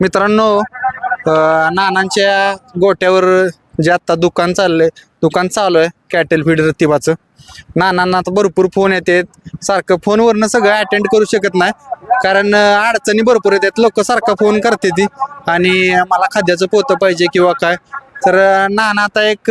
मित्रांनो नानांच्या गोट्यावर जे आत्ता दुकान चाललंय दुकान चालू आहे कॅटल फीड रतिबाचं. नानांना आता भरपूर फोन येतात सारखं फोनवरनं सगळं अटेंड करू शकत नाही. कारण अडचणी भरपूर येतात लोक सारखा फोन करते ती. आणि मला खाद्याचं पोतं पाहिजे किंवा काय. तर नाना आता एक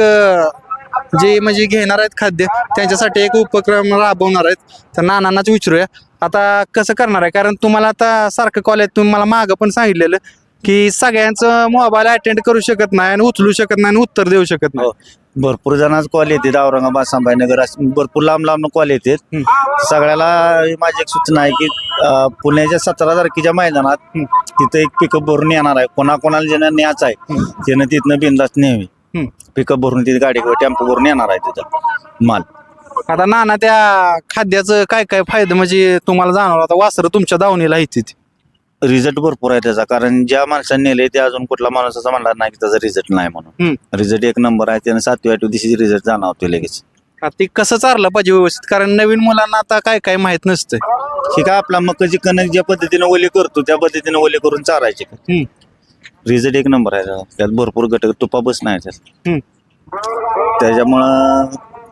जे म्हणजे घेणार आहेत खाद्य त्यांच्यासाठी एक उपक्रम राबवणार आहेत. तर नानांनाच विचारूया. आता कसं करणार आहे कारण तुम्हाला आता सारखं कॉलेज तुम्ही मला मागं पण सांगितलेलं की सगळ्यांचं मोबाईल अटेंड करू शकत नाही आणि उचलू शकत नाही आणि उत्तर देऊ शकत नाही हो. भरपूर जणांच कॉल येतात औरंगाबाद संभाजीनगर असे भरपूर लांब लांब कॉल येतात. सगळ्याला माझी एक सूचना आहे की अं, पुण्याच्या सतरा तारखेच्या मैदानात. तिथं एक पिकअप भरून येणार आहे कोणाकोणाला ज्यांना न्यायचं आहे. त्यानं तिथनं बिंदास न्यावी हम्म. पिकअप भरून तिथे गाडी किंवा टेम्पो भरून येणार आहे तिथं माल आता नाना त्या खाद्याचं काय काय फायदा म्हणजे तुम्हाला जाणवलं आता वासरं तुमच्या दावणीला येते रिझल्ट भरपूर आहे त्याचा कारण ज्या माणसाने नेले ते अजून कुठला माणूस असं म्हणणार नाही की त्याचा रिझल्ट नाही. म्हणून रिझल्ट एक नंबर आहे त्यानं सातव्या आठव्या दिवशी रिझल्ट जाणवतो लगेच ते कसं चाललं पाहिजे व्यवस्थित कारण नवीन मुलांना आता काय काय माहीत नसतं हे काय आपला मकाची कणक ज्या पद्धतीने ओली करतो त्या पद्धतीने ओली करून चारायचे. रिझल्ट एक नंबर आहे. त्यात भरपूर घटक तुपा बस नाही. त्याच्यामुळं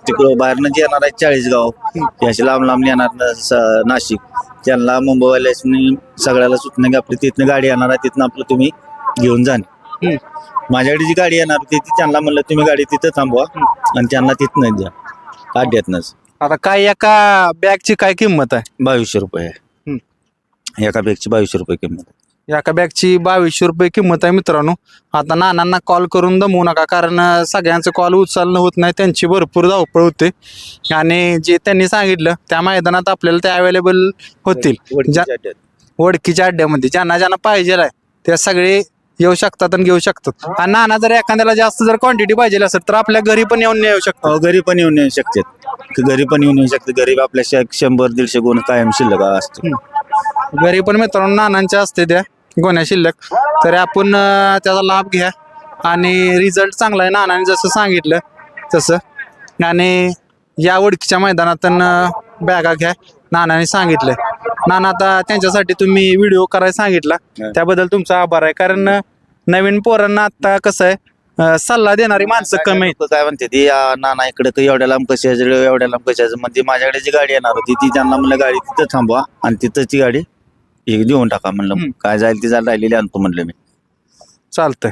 तिकडं बाहेरनं जे येणार आहे चाळीसगाव हे असे लांब लांब येणार नाशिक. त्यांना मुंबईवाल्यासनी सगळ्याला की आपली तिथनं गाडी येणार आहे तिथनं आपलं तुम्ही घेऊन जाणे. माझ्याकडे जी गाडी येणार होती ती त्यांना म्हणलं तुम्ही गाडी तिथं थांबवा आणि त्यांना तिथनं द्या. अड्ड्यातनंच. आता काय एका बॅगची काय किंमत आहे? बावीसशे रुपये आहे. एका बॅगची बावीसशे रुपये किंमत आहे. एका बॅगची बावीसशे रुपये किंमत आहे मित्रांनो. आता नानांना कॉल करून दमवू नका कारण सगळ्यांचं कॉल उचलणं होत नाही त्यांची भरपूर धावपळ होते. आणि जे त्यांनी सांगितलं त्या मैदानात आपल्याला ते अवेलेबल होतील. ज्या-. ओळखीच्या अड्ड्यामध्ये ज्यांना ज्यांना पाहिजे आहे ते सगळे येऊ शकतात आणि घेऊ शकतात. आणि नाना जर एखाद्याला जास्त जर क्वांटिटी पाहिजे असेल तर आपल्या घरी पण येऊन येऊ शकतो. अहो, घरी पण येऊन येऊ शकतात घरी पण येऊन येऊ शकते. घरी आपल्या श- शंभर दीडशे गुण कायम शिल्लक असतो. घरी पण मित्रांनो नानांच्या असते त्या. गोण्या शिल्लक. तरी आपण त्याचा लाभ घ्या. आणि रिझल्ट चांगला आहे नानाने जसं सांगितलं तसं. आणि या ओळखीच्या मैदानात बॅगा घ्या नानाने सांगितलंय नाना आता त्यांच्यासाठी तुम्ही व्हिडिओ करायला सांगितला. त्याबद्दल तुमचा आभार आहे. कारण नवीन पोरांना आता कसं आहे सल्ला देणारी माणसं कमी काय म्हणते ती "आ, नाना इकडे तर एवढ्या लांब कशाचं एवढ्या लांब कशाचं म्हणजे माझ्याकडे जी गाडी येणार होती ती त्यांना म्हणलं गाडी तिथं थांबवा आणि तिथंच ती गाडी एक देऊन टाका म्हणलं. काय जाईल ती जायला राहिलेली आणतो म्हणलं मी. चालतंय.